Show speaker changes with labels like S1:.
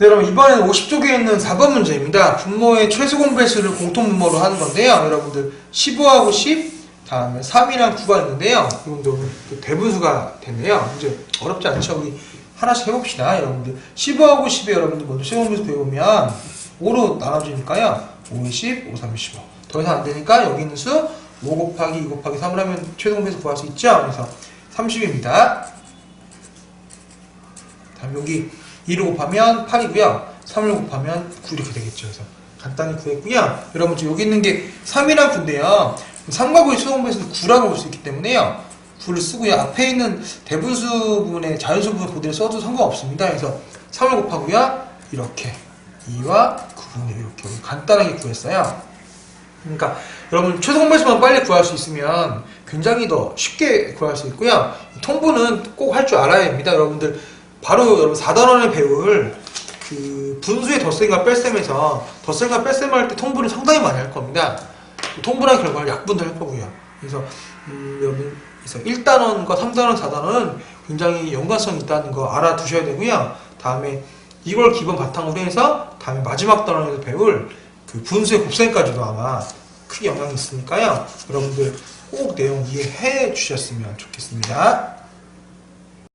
S1: 네, 여러분 이번에는 50쪽에 있는 4번 문제입니다. 분모의 최소 공배수를 공통 분모로 하는 건데요. 여러분들 15하고 10, 다음에 3이랑 9가 있는데요. 이분도 또 대분수가 됐네요. 문제 어렵지 않죠? 우리 하나씩 해봅시다. 여러분들 15하고 10에 여러분들 먼저 최소 공배수 배우면 5로 나눠지니까요. 5에 10, 5, 3에 15. 더 이상 안 되니까 여기 있는 수 5 곱하기 2 곱하기 3을 하면 최소 공배수 구할 수 있죠? 그래서 30입니다. 다음 여기 2를 곱하면 8이고요. 3을 곱하면 9 이렇게 되겠죠. 그래서 간단히 구했고요. 여러분 지금 여기 있는 게 3이랑 9인데요. 3과 9의 수동배수는 9라고 볼 수 있기 때문에요. 9를 쓰고요. 앞에 있는 대분수 부분에 자연수 부분 그대로 써도 상관없습니다. 그래서 3을 곱하고요. 이렇게 2와 9분의 이렇게 간단하게 구했어요. 그러니까 여러분 최소 공배수만 빨리 구할 수 있으면 굉장히 더 쉽게 구할 수 있고요. 통분은 꼭 할 줄 알아야 합니다. 여러분들 바로 여러분 4단원에 배울 그 분수의 덧셈과 뺄셈에서 덧셈과 뺄셈 할 때 통분을 상당히 많이 할 겁니다. 통분한 결과를 약분도 할 거고요. 그래서 음, 여러분 그래서 1단원과 3단원, 4단원은 굉장히 연관성이 있다는 거 알아두셔야 되고요. 다음에 이걸 기본 바탕으로 해서 다음에 마지막 단원에서 배울 그 분수의 곱셈까지도 아마 크게 영향이 있으니까요. 여러분들 꼭 내용 이해해 주셨으면 좋겠습니다.